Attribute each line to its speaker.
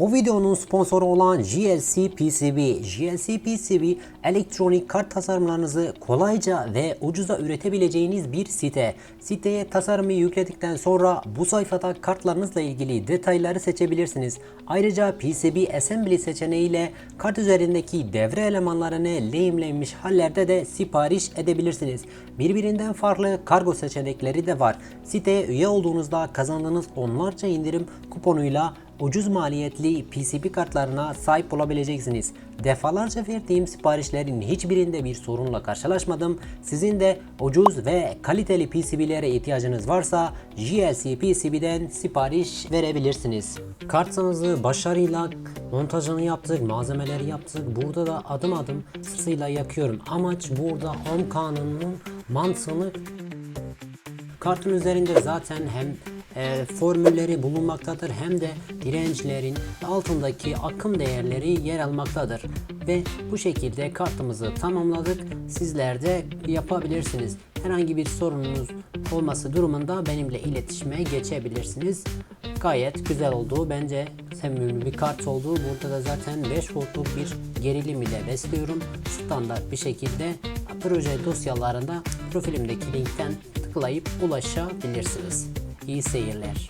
Speaker 1: Bu videonun sponsoru olan GLC PCB. GLC PCB elektronik kart tasarımlarınızı kolayca ve ucuza üretebileceğiniz bir site. Siteye tasarımı yükledikten sonra bu sayfada kartlarınızla ilgili detayları seçebilirsiniz. Ayrıca PCB Assembly seçeneğiyle kart üzerindeki devre elemanlarını lehimlenmiş hallerde de sipariş edebilirsiniz. Birbirinden farklı kargo seçenekleri de var. Siteye üye olduğunuzda kazandığınız onlarca indirim kuponuyla ucuz maliyetli PCB kartlarına sahip olabileceksiniz. Defalarca verdiğim siparişlerin hiçbirinde bir sorunla karşılaşmadım. Sizin de ucuz ve kaliteli PCB'lere ihtiyacınız varsa GLC PCB'den sipariş verebilirsiniz. Kartınızı başarıyla montajını yaptık, malzemeleri yaptık. Burada da adım adım sırasıyla yakıyorum. Amaç burada Ohm kanununun mantığını Kartın üzerinde zaten hem e, formülleri bulunmaktadır hem de dirençlerin altındaki akım değerleri yer almaktadır. Ve bu şekilde kartımızı tamamladık. Sizler de yapabilirsiniz. Herhangi bir sorununuz olması durumunda benimle iletişime geçebilirsiniz. Gayet güzel oldu. Bence sevimli bir kart oldu. Burada da zaten 5 voltluk bir gerilim ile besliyorum. Standart bir şekilde proje dosyalarında profilimdeki linkten tıklayıp ulaşabilirsiniz. İyi seyirler.